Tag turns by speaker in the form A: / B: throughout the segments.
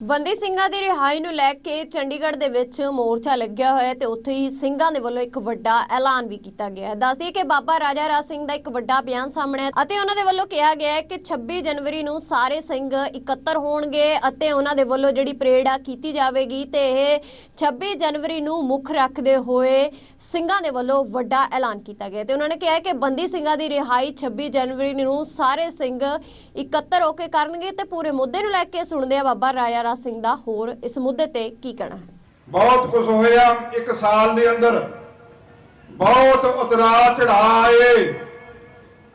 A: ਬੰਦੀ ਸਿੰਘਾਂ ਦੀ ਰਿਹਾਈ ਨੂੰ ਲੈ ਕੇ ਚੰਡੀਗੜ੍ਹ ਦੇ ਵਿੱਚ ਮੋਰਚਾ ਲੱਗਿਆ ਹੋਇਆ ਤੇ ਉੱਥੇ ਹੀ ਸਿੰਘਾਂ ਦੇ ਵੱਲੋਂ ਇੱਕ ਵੱਡਾ ਐਲਾਨ ਵੀ ਕੀਤਾ ਗਿਆ ਹੈ। ਦੱਸਦੀਏ ਕਿ ਬਾਬਾ ਰਾਜਾ ਰਾਜ ਸਿੰਘ ਦਾ ਇੱਕ ਵੱਡਾ ਬਿਆਨ ਸਾਹਮਣੇ ਹੈ ਅਤੇ ਉਹਨਾਂ ਦੇ ਵੱਲੋਂ ਕਿਹਾ ਗਿਆ ਹੈ ਕਿ 26 ਜਨਵਰੀ ਨੂੰ ਸਾਰੇ ਸਿੰਘ ਇਕੱਤਰ ਹੋਣਗੇ ਅਤੇ ਉਹਨਾਂ ਦੇ ਵੱਲੋਂ ਜਿਹੜੀ ਪਰੇਡ ਆ ਕੀਤੀ ਜਾਵੇਗੀ ਤੇ ਇਹ 26 ਜਨਵਰੀ ਨੂੰ ਮੁੱਖ ਰੱਖਦੇ ਹੋਏ ਸਿੰਘਾਂ ਦੇ ਵੱਲੋਂ ਵੱਡਾ ਐਲਾਨ ਕੀਤਾ ਗਿਆ ਤੇ ਉਹਨਾਂ ਨੇ ਕਿਹਾ ਕਿ ਬੰਦੀ ਸਿੰਘਾਂ ਦੀ ਰਿਹਾਈ 26 ਜਨਵਰੀ ਨੂੰ ਸਾਰੇ ਸਿੰਘ ਇਕੱਤਰ ਹੋ ਕੇ ਕਰਨਗੇ ਤੇ ਪੂਰੇ ਮੁੱਦੇ ਨੂੰ ਲੈ ਕੇ ਸੁਣਦੇ ਆ ਬਾਬਾ ਰਾਜਾ ਰਾਜ ਸਿੰਘ ਦਾ ਹੋਰ ਇਸ ਮੁੱਦੇ ਤੇ ਕੀ ਕਹਿਣਾ ਹੈ?
B: ਬਹੁਤ ਕੁਝ ਹੋਇਆ ਇੱਕ ਸਾਲ ਦੇ ਅੰਦਰ। ਬਹੁਤ ਉਤਰਾ ਚੜਾਏ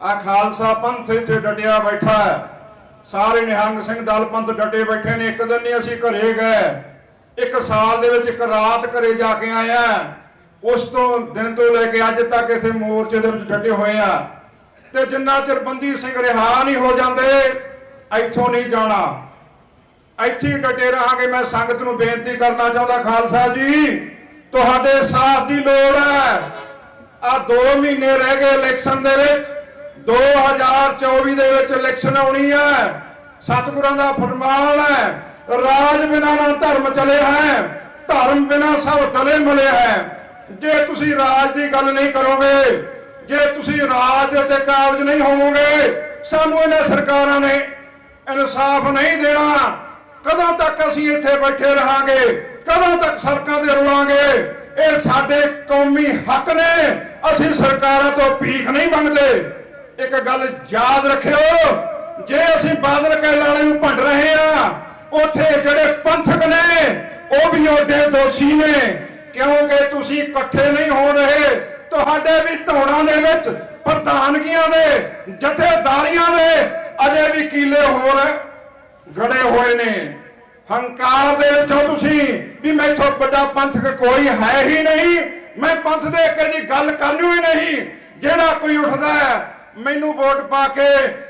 B: ਆ ਖਾਲਸਾ ਪੰਥ ਇੱਥੇ ਡਟਿਆ ਬੈਠਾ ਹੈ। ਸਾਰੇ ਨਿਹੰਗ ਸਿੰਘ ਦਲ ਪੰਥ ਡਟੇ ਬੈਠੇ ਨੇ। ਇੱਕ ਦਿਨ ਨਹੀਂ ਅਸੀਂ ਘਰੇ ਗਏ। ਇੱਕ ਸਾਲ ਦੇ ਵਿੱਚ ਇੱਕ ਰਾਤ ਘਰੇ ਜਾ ਕੇ ਆਇਆ ਉਸ ਤੋਂ ਦਿਨ ਤੋਂ ਲੈ ਕੇ ਅੱਜ ਤੱਕ ਇੱਥੇ ਮੋਰਚੇ ਦੇ ਵਿੱਚ ਡਟੇ ਹੋਏ ਆ। ਤੇ ਜਿੰਨਾ ਚਿਰ ਬੰਦੀ ਸਿੰਘ ਰਿਹਾ ਨਹੀਂ ਹੋ ਜਾਂਦੇ, ਇੱਥੋਂ ਨਹੀਂ ਜਾਣਾ। ਇੱਥੇ ਹੀ ਡਟੇ ਰਹਾਂਗੇ, ਮੈਂ ਸੰਗਤ ਨੂੰ ਬੇਨਤੀ ਕਰਨਾ ਚਾਹੁੰਦਾ, ਖਾਲਸਾ ਜੀ। ਤੁਹਾਡੇ ਸਾਥ ਦੀ ਲੋੜ ਹੈ। ਆ 2 ਮਹੀਨੇ ਰਹਿ ਗਏ ਇਲੈਕਸ਼ਨ ਦੇ ਵਿੱਚ। 2024 ਦੇ ਵਿੱਚ ਇਲੈਕਸ਼ਨ ਆਉਣੀ ਹੈ। ਸਤਿਗੁਰਾਂ ਦਾ ਫਰਮਾਨ ਹੈ, ਰਾਜ ਬਿਨਾਂ ਨਾ ਧਰਮ ਚਲੇ ਹੈ, ਧਰਮ ਬਿਨਾਂ ਸਭ ਦਲੇ ਮਲੇ ਹੈ। ਜੇ ਤੁਸੀਂ ਰਾਜ ਦੀ ਗੱਲ ਨਹੀਂ ਕਰੋਗੇ, ਜੇ ਤੁਸੀਂ ਰਾਜ ਦੇ ਉੱਤੇ ਕਾਬਜ ਨਹੀਂ ਹੋਵੋਗੇ, ਸਾਨੂੰ ਇਹਨਾਂ ਸਰਕਾਰਾਂ ਨੇ ਇਨਸਾਫ ਨਹੀਂ ਦੇਣਾ। ਕਦੋਂ ਤੱਕ ਅਸੀਂ ਇੱਥੇ ਬੈਠੇ ਰਹਾਂਗੇ? ਕਦੋਂ ਤੱਕ ਸੜਕਾਂ ਤੇ ਰੁਲਾਂਗੇ? ਇਹ ਸਾਡੇ ਕੌਮੀ ਹੱਕ ਨੇ। ਅਸੀਂ ਸਰਕਾਰਾਂ ਤੋਂ ਭੀਖ ਨਹੀਂ ਮੰਗਦੇ। ਇੱਕ ਗੱਲ ਯਾਦ ਰੱਖਿਓ, ਜੇ ਅਸੀਂ ਬਾਦਲ ਕਹਿਲਾਣੇ ਨੂੰ ਭੰਡ ਰਹੇ ਆ ਉੱਥੇ ਜਿਹੜੇ ਪੰਥਕ ਨੇ, ਉਹ ਵੀ ਉਹਦੇ ਦੋਸ਼ੀ ਨੇ। ਕਿਉਂਕਿ ਤੁਸੀਂ ਇਕੱਠੇ ਨਹੀਂ ਹੋ ਰਹੇ, ਤੁਹਾਡੇ ਵੀ ਢੋਣਾਂ ਦੇ ਵਿੱਚ ਪ੍ਰਧਾਨਗੀਆਂ ਦੇ, ਜਥੇਦਾਰੀਆਂ ਦੇ ਅਜੇ ਵੀ ਕੀਲੇ ਹੋਰ ਗੜੇ ਹੋਏ ਨੇ। ਹੰਕਾਰ ਦੇ ਵਿੱਚੋਂ ਤੁਸੀਂ ਵੀ ਮੈਥੋਂ ਵੱਡਾ ਪੰਥਕ ਕੋਈ ਹੈ ਹੀ ਨਹੀਂ। ਮੈਂ ਪੰਥ ਦੇ ਕੇ ਦੀ ਗੱਲ ਕਰਨੀ ਹੀ ਨਹੀਂ। ਜਿਹੜਾ ਕੋਈ ਉੱਠਦਾ ਹੈ, ਮੈਨੂੰ ਵੋਟ ਪਾ ਕੇ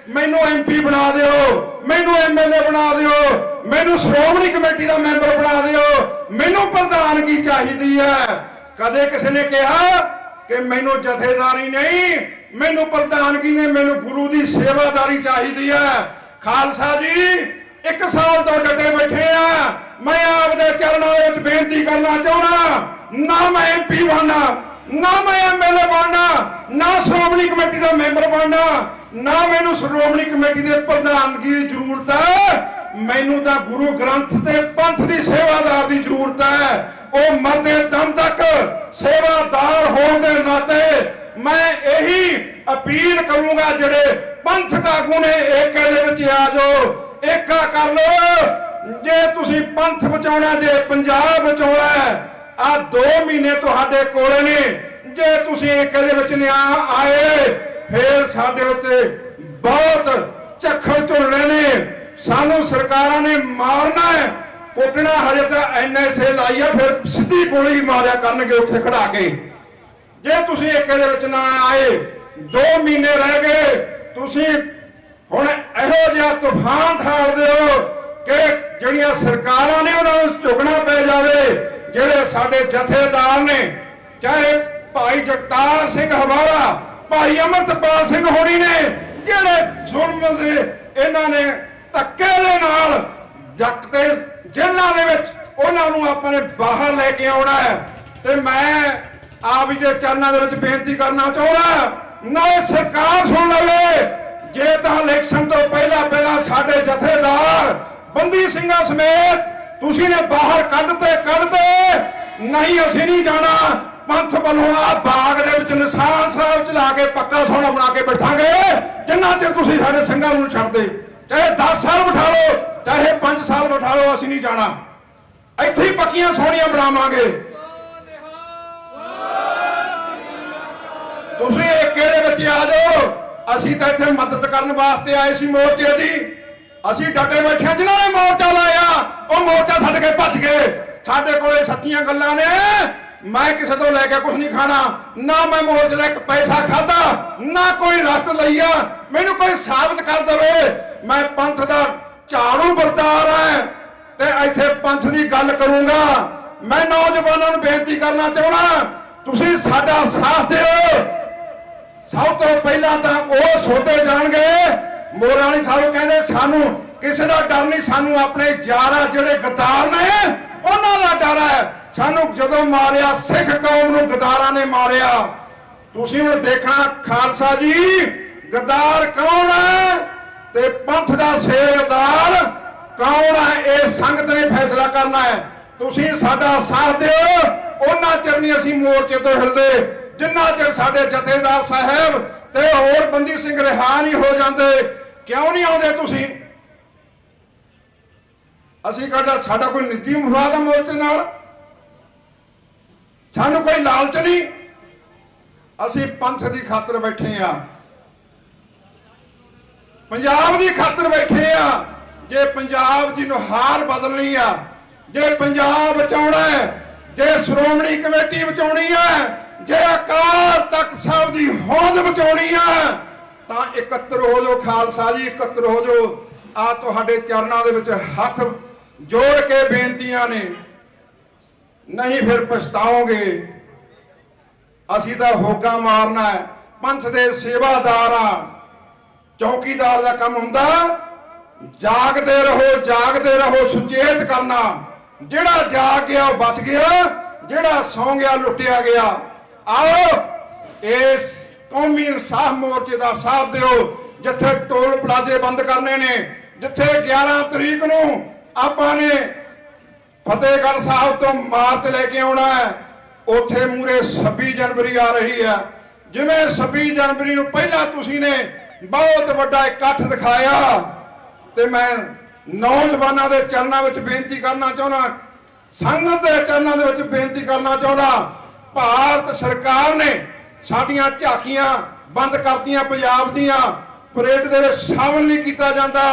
B: ਮੈਨੂੰ ਐਮਪੀ ਬਣਾ ਦਿਓ, ਮੈਨੂੰ ਐਮਐਲਏ ਬਣਾ ਦਿਓ, ਮੈਨੂੰ ਸ਼੍ਰੋਮਣੀ ਕਮੇਟੀ ਦਾ ਮੈਂਬਰ ਬਣਾ ਦਿਓ, ਮੈਨੂੰ ਪ੍ਰਧਾਨਗੀ ਚਾਹੀਦੀ ਹੈ। ਕਦੇ ਕਿਸੇ ਨੇ ਕਿਹਾ ਕਿ ਮੈਨੂੰ ਜਥੇਦਾਰੀ ਨਹੀਂ, ਮੈਨੂੰ ਪ੍ਰਧਾਨਗੀ ਨੇ ਮੈਨੂੰ ਗੁਰੂ ਦੀ ਸੇਵਾਦਾਰੀ ਚਾਹੀਦੀ ਹੈ। ਖਾਲਸਾ ਜੀ ਇੱਕ ਸਾਲ ਤੋਂ ਡਟੇ ਬੈਠੇ ਆ। ਮੈਂ ਆਪਦੇ ਚਰਨਾਂ ਵਿੱਚ ਬੇਨਤੀ ਕਰਨਾ ਚਾਹੁੰਦਾ ਨਾ ਮੈਂ ਐਮਪੀ ਬਣਨਾ, ਨਾ ਮੈਂ ਐਮਐਲਏ ਬਣਨਾ, ਨਾ ਸ਼੍ਰੋਮਣੀ ਕਮੇਟੀ ਦਾ ਮੈਂਬਰ ਬਣਨਾ, ਨਾ ਮੈਨੂੰ ਸ਼੍ਰੋਮਣੀ ਕਮੇਟੀ ਦੇ ਪ੍ਰਧਾਨਗੀ ਦੀ ਜ਼ਰੂਰਤ ਹੈ। ਮੈਨੂੰ ਤਾਂ ਗੁਰੂ ਗ੍ਰੰਥ ਤੇ ਪੰਥ ਦੀ ਸੇਵਾਦਾਰ ਦੀ ਜ਼ਰੂਰਤ ਹੈ। ਉਹ ਮਰਦੇ ਦਮ ਤੱਕ ਸੇਵਾਦਾਰ ਹੋਣ ਦੇ ਨਾਤੇ ਮੈਂ ਇਹੀ ਅਪੀਲ ਕਰੂੰਗਾ ਜਿਹੜੇ ਪੰਥਕ ਆਗੂ ਨੇ ਏਕੇ ਦੇ ਵਿੱਚ ਆ ਜਾਓ। ਏਕਾ ਕਰ ਲਓ ਜੇ ਤੁਸੀਂ ਪੰਥ ਬਚਾਉਣਾ, ਜੇ ਪੰਜਾਬ ਬਚਾਉਣਾ ਆ 2 ਮਹੀਨੇ ਤੁਹਾਡੇ ਕੋਲੇ ਨੇ। ਜੇ ਤੁਸੀਂ ਏਕੇ ਦੇ ਵਿੱਚ ਨਿਆ ਆਏ, ਫੇਰ ਸਾਡੇ ਉੱਤੇ ਬਹੁਤ ਝੱਖੜ ਝੁਲਣੇ ਨੇ। ਸਾਨੂੰ ਸਰਕਾਰਾਂ ਨੇ ਮਾਰਨਾ ਹੈ। ਕੁੱਟਣਾ ਹਜੇ ਤਾਂ ਐਨਐਸਏ ਲਾਈ ਆ, ਫਿਰ ਸਿੱਧੀ ਗੋਲੀ ਮਾਰਿਆ ਕਰਨਗੇ ਉੱਥੇ ਖੜਾ ਕੇ। ਜੇ ਤੁਸੀਂ ਏਕੇ ਦੇ ਵਿੱਚ ਨਾ ਆਏ 2 ਮਹੀਨੇ ਰਹਿ ਗਏ, ਤੁਸੀਂ ਹੁਣ ਇਹੋ ਜਿਹਾ ਤੂਫਾਨ ਠਾਲ ਦਿਓ ਕਿ ਜਿਹੜੀਆਂ ਸਰਕਾਰਾਂ ਨੇ ਉਹਨਾਂ ਨੂੰ ਝੁਕਣਾ ਪੈ ਜਾਵੇ, ਜਿਹੜੇ ਸਾਡੇ ਜਥੇਦਾਰ ਨੇ, ਚਾਹੇ ਭਾਈ ਜਗਤਾਰ ਸਿੰਘ ਹਵਾਰਾ ਭਾਈ ਅਮਰਤਪਾਲ ਸਿੰਘ ਹੋਣੀ ਨੇ, ਜਿਹੜੇ ਜ਼ੁਲਮ ਦੇ ਇਹਨਾਂ ਨੇ ਧੱਕੇ ਦੇ ਨਾਲ ਜੱਟ ਤੇ ਜੇਲ੍ਹਾਂ ਦੇ ਵਿੱਚ ਉਹਨਾਂ ਨੂੰ ਆਪਾਂ ਨੇ ਬਾਹਰ ਲੈ ਕੇ ਆਉਣਾ ਹੈ। ਤੇ ਮੈਂ ਆਪ ਜੀ ਦੇ ਚਰਨਾਂ ਦੇ ਵਿੱਚ ਬੇਨਤੀ ਕਰਨਾ ਚਾਹੁੰਦਾ ਨਾ ਸਰਕਾਰ ਸੁਣ ਲਵੇ ਜੇ ਤਾਂ ਇਲੈਕਸ਼ਨ ਤੋਂ ਪਹਿਲਾਂ ਪਹਿਲਾਂ ਸਾਡੇ ਜਥੇਦਾਰ ਬੰਦੀ ਸਿੰਘਾਂ ਸਮੇਤ ਤੁਸੀਂ ਨੇ ਬਾਹਰ ਕੱਢਤੇ ਕੱਢਤੇ। ਨਹੀਂ, ਅਸੀਂ ਨਹੀਂ ਜਾਣਾ। ਪੰਥ ਵੱਲੋਂ ਆ ਬਾਗ ਦੇ ਵਿੱਚ ਨਿਸ਼ਾਨ ਸਾਹਿਬ ਚਲਾ ਕੇ ਪੱਕਾ ਸੋਨਾ ਬਣਾ ਕੇ ਬੈਠਾਂਗੇ। ਜਿੰਨਾ ਚਿਰ ਤੁਸੀਂ ਸਾਡੇ ਸਿੰਘਾਂ ਨੂੰ ਛੱਡਦੇ, ਚਾਹੇ 10 ਸਾਲ ਬਿਠਾ ਲਓ, ਚਾਹੇ 5 ਸਾਲ ਬਿਠਾ ਲਓ, ਅਸੀਂ ਨਹੀਂ ਜਾਣਾ। ਇੱਥੇ ਹੀ ਪੱਕੀਆਂ ਸੋਹਣੀਆਂ ਬਣਾਵਾਂਗੇ। ਤੁਸੀਂ ਏਕੇ ਦੇ ਵਿੱਚ ਆ ਜਾਓ? ਅਸੀਂ ਤਾਂ ਇੱਥੇ ਮਦਦ ਕਰਨ ਵਾਸਤੇ ਆਏ ਸੀ ਮੋਰਚੇ ਦੀ। ਅਸੀਂ ਡਟੇ ਬੈਠੇ ਹਾਂ, ਜਿਨ੍ਹਾਂ ਨੇ ਮੋਰਚਾ ਲਾਇਆ, ਉਹ ਮੋਰਚਾ ਛੱਡ ਕੇ ਭੱਜ ਗਏ। ਸਾਡੇ ਕੋਲੇ ਸੱਚੀਆਂ ਗੱਲਾਂ ਨੇ। ਮੈਂ ਕਿਸੇ ਤੋਂ ਲੈ ਕੇ ਕੁਝ ਨਹੀਂ ਖਾਣਾ। ਨਾ ਮੈਂ ਮੋਰਚੇ ਦਾ ਇੱਕ ਪੈਸਾ ਖਾਦਾ ਨਾ ਕੋਈ ਰਸਤ ਲਈਆ। ਮੈਨੂੰ ਕੋਈ ਸਾਬਤ ਕਰ ਦੇਵੇ। ਮੈਂ ਪੰਥ ਦਾ ਝਾੜੂ ਬਰਦਾਰ ਹੈ ਤੇ ਇੱਥੇ ਪੰਥ ਦੀ ਗੱਲ ਕਰੂੰਗਾ। ਮੈਂ ਨੌਜਵਾਨਾਂ ਨੂੰ ਬੇਨਤੀ ਕਰਨਾ ਚਾਹੁੰਦਾ, ਤੁਸੀਂ ਸਾਡਾ ਸਾਥ ਦਿਓ। ਸਭ ਤੋਂ ਪਹਿਲਾਂ ਤਾਂ ਉਹ ਸੋਤੇ ਜਾਣਗੇ। ਮੋਰਾਂ ਸਾਹਿਬ ਕਹਿੰਦੇ, ਸਾਨੂੰ ਕਿਸੇ ਦਾ ਡਰ ਨਹੀਂ, ਸਾਨੂੰ ਆਪਣੇ ਯਾਰਾ ਜਿਹੜੇ ਗਦਾਰ ਨੇ, ਉਹਨਾਂ ਦਾ ਡਰ ਹੈ। ਸਾਨੂੰ ਜਦੋਂ ਮਾਰਿਆ, ਸਿੱਖ ਕੌਮ ਨੂੰ ਗਦਾਰਾਂ ਨੇ ਮਾਰਿਆ। ਤੁਸੀਂ ਹੁਣ ਦੇਖਣਾ, ਖਾਲਸਾ ਜੀ, ਗਦਾਰ ਕੌਣ ਹੈ ਤੇ ਪੰਥ ਦਾ ਸੇਵਾਦਾਰ ਕੌਣ ਹੈ, ਇਹ ਸੰਗਤ ਨੇ ਫੈਸਲਾ ਕਰਨਾ ਹੈ। ਤੁਸੀਂ ਸਾਡਾ ਸਾਥ ਦਿਓ, ਉਹਨਾਂ ਚਿਰ ਨਹੀਂ ਅਸੀਂ ਮੋਰਚੇ ਤੋਂ ਹਿਲਦੇ। ਜਿੰਨਾ ਚਿਰ ਸਾਡੇ ਜਥੇਦਾਰ ਸਾਹਿਬ ਤੇ ਹੋਰ ਬੰਦੀ ਸਿੰਘ ਰਿਹਾ ਨਹੀਂ ਹੋ ਜਾਂਦੇ, ਕਿਉਂ ਨਹੀਂ ਆਉਂਦੇ ਤੁਸੀਂ? ਅਸੀਂ ਕਹਿੰਦਾ, ਸਾਡਾ ਕੋਈ ਨਿੱਜੀ ਮਫਾਦ ਆ ਮੋਰਚੇ ਨਾਲ। ਸਾਨੂੰ ਕੋਈ ਲਾਲਚ ਨਹੀਂ। ਅਸੀਂ ਪੰਥ ਦੀ ਖਾਤਰ ਬੈਠੇ ਆ। ਪੰਜਾਬ ਦੀ ਖਾਤਰ ਬੈਠੇ ਆ। ਜੇ ਪੰਜਾਬ ਦੀ ਨੁਹਾਰ ਬਦਲਣੀ ਆ, ਜੇ ਪੰਜਾਬ ਬਚਾਉਣਾ ਹੈ, ਜੇ ਸ਼੍ਰੋਮਣੀ ਕਮੇਟੀ ਬਚਾਉਣੀ ਹੈ ਜੇ ਅਕਾਲ ਤਖਤ ਸਾਹਿਬ ਦੀ ਹੋਂਦ ਬਚਾਉਣੀ ਹੈ ਤਾਂ ਇਕੱਤਰ ਹੋ ਜਾਓ ਖਾਲਸਾ ਜੀ, ਇਕੱਤਰ ਹੋ ਜਾਓ। ਆ ਤੁਹਾਡੇ ਚਰਨਾਂ ਦੇ ਵਿੱਚ ਹੱਥ ਜੋੜ ਕੇ ਬੇਨਤੀਆਂ ਨੇ। ਨਹੀਂ ਫਿਰ ਪਛਤਾਓਗੇ। ਅਸੀਂ ਤਾਂ ਹੋਕਾ ਮਾਰਨਾ ਹੈ। ਪੰਥ ਦੇ ਸੇਵਾਦਾਰ ਆ। ਚੌਕੀਦਾਰ ਦਾ ਕੰਮ ਹੁੰਦਾ। ਜਾਗਦੇ ਰਹੋ ਜਾਗਦੇ ਰਹੋ, ਸੁਚੇਤ ਕਰਨਾ। ਜਿਹੜਾ ਜਾਗ ਗਿਆ, ਉਹ ਬਚ ਗਿਆ। ਜਿਹੜਾ ਸੌਂ ਗਿਆ, ਲੁੱਟਿਆ ਗਿਆ। ਆਓ ਇਸ ਕੌਮੀ ਇਨਸਾਫ ਮੋਰਚੇ ਦਾ ਸਾਥ ਦਿਓ, ਜਿੱਥੇ ਟੋਲ ਪਲਾਜ਼ੇ ਬੰਦ ਕਰਨੇ ਨੇ, ਜਿੱਥੇ 11 ਤਰੀਕ ਨੂੰ ਆਪਾਂ ਨੇ ਫਤਿਹਗੜ੍ਹ ਸਾਹਿਬ ਤੋਂ ਮਾਰਚ ਲੈ ਕੇ ਆਉਣਾ ਹੈ, ਉੱਥੇ ਮੂਰੇ 26 ਜਨਵਰੀ ਆ ਰਹੀ ਹੈ। ਜਿਵੇਂ 26 ਜਨਵਰੀ ਨੂੰ ਪਹਿਲਾਂ ਤੁਸੀਂ ਨੇ ਬਹੁਤ ਵੱਡਾ ਇਕੱਠ ਦਿਖਾਇਆ, ਤੇ ਮੈਂ ਨੌਜਵਾਨਾਂ ਦੇ ਚਰਨਾਂ ਵਿੱਚ ਬੇਨਤੀ ਕਰਨਾ ਚਾਹੁੰਦਾ, ਸੰਗਤ ਦੇ ਚਰਨਾਂ ਦੇ ਵਿੱਚ ਬੇਨਤੀ ਕਰਨਾ ਚਾਹੁੰਦਾ ਭਾਰਤ ਸਰਕਾਰ ਨੇ ਸਾਡੀਆਂ ਝਾਕੀਆਂ ਬੰਦ ਕਰਤੀਆਂ, ਪੰਜਾਬ ਦੀਆਂ। ਪਰੇਡ ਦੇ ਵਿੱਚ ਸ਼ਾਮਲ ਨਹੀਂ ਕੀਤਾ ਜਾਂਦਾ।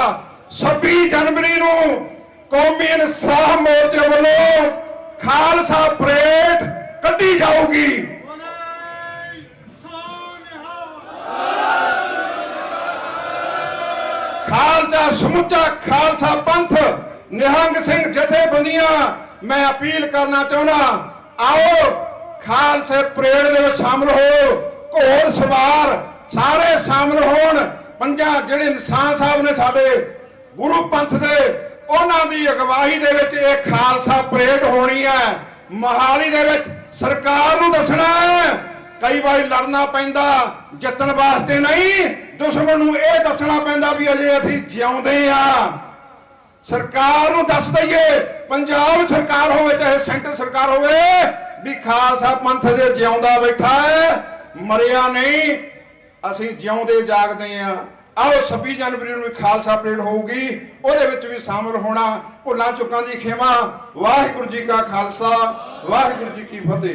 B: 26 ਜਨਵਰੀ ਨੂੰ ਕੌਮੀ ਇਨਸਾਫ ਮੋਰਚੇ ਵੱਲੋਂ ਖਾਲਸਾ ਪਰੇਡ ਕੱਢੀ ਜਾਊਗੀ। ਖਾਲਸਾ ਸਮੁੱਚਾ ਖਾਲਸਾ ਪੰਥ, ਨਿਹੰਗ ਸਿੰਘ ਜਥੇਬੰਦੀਆਂ, ਮੈਂ ਅਪੀਲ ਕਰਨਾ ਚਾਹੁੰਦਾ, ਆਓ ਖਾਲਸੇ ਪਰੇਡ ਦੇ ਵਿੱਚ ਸ਼ਾਮਲ ਹੋ ਘੋੜ ਸਵਾਰ ਸਾਰੇ ਸ਼ਾਮਲ ਹੋਣ। ਪੰਜਾਂ ਜਿਹੜੇ ਨਿਸ਼ਾਨ ਸਾਹਿਬ ਨੇ ਸਾਡੇ ਗੁਰੂ ਪੰਥ ਦੇ, ਉਹਨਾਂ ਦੀ ਅਗਵਾਈ ਦੇ ਵਿੱਚ ਇਹ ਖਾਲਸਾ ਪਰੇਡ ਹੋਣੀ ਹੈ। ਮਹਾਲੀ ਦੇ ਵਿੱਚ ਸਰਕਾਰ ਨੂੰ ਦੱਸਣਾ ਹੈ, ਕਈ ਵਾਰੀ ਲੜਨਾ ਪੈਂਦਾ, ਜਿੱਤਣ ਵਾਸਤੇ ਨਹੀਂ। ਦੁਸ਼ਮਣ ਨੂੰ ਇਹ ਦੱਸਣਾ ਪੈਂਦਾ ਵੀ ਅਜੇ ਅਸੀਂ ਜਿਉਂਦੇ ਆ ਸਰਕਾਰ ਨੂੰ ਦੱਸ ਦਈਏ, ਪੰਜਾਬ ਸਰਕਾਰ ਹੋਵੇ, ਚਾਹੇ ਸੈਂਟਰ ਸਰਕਾਰ ਹੋਵੇ, ਵੀ ਖਾਲਸਾ ਪੰਥ ਜੇ ਜਿਉਂਦਾ ਬੈਠਾ ਹੈ, ਮਰਿਆ ਨਹੀਂ, ਅਸੀਂ ਜਿਉਂਦੇ ਜਾਗਦੇ ਆ ਆਓ 26 ਜਨਵਰੀ ਨੂੰ ਵੀ ਖਾਲਸਾ ਪਰੇਡ ਹੋਊਗੀ, ਉਹਦੇ ਵਿੱਚ ਵੀ ਸ਼ਾਮਲ ਹੋਣਾ, ਭੁੱਲਾਂ ਚੁੱਕਾਂ ਦੀ ਖੇਮਾ। ਵਾਹਿਗੁਰੂ ਜੀ ਕਾ ਖਾਲਸਾ, ਵਾਹਿਗੁਰੂ ਜੀ ਕੀ ਫਤਿਹ।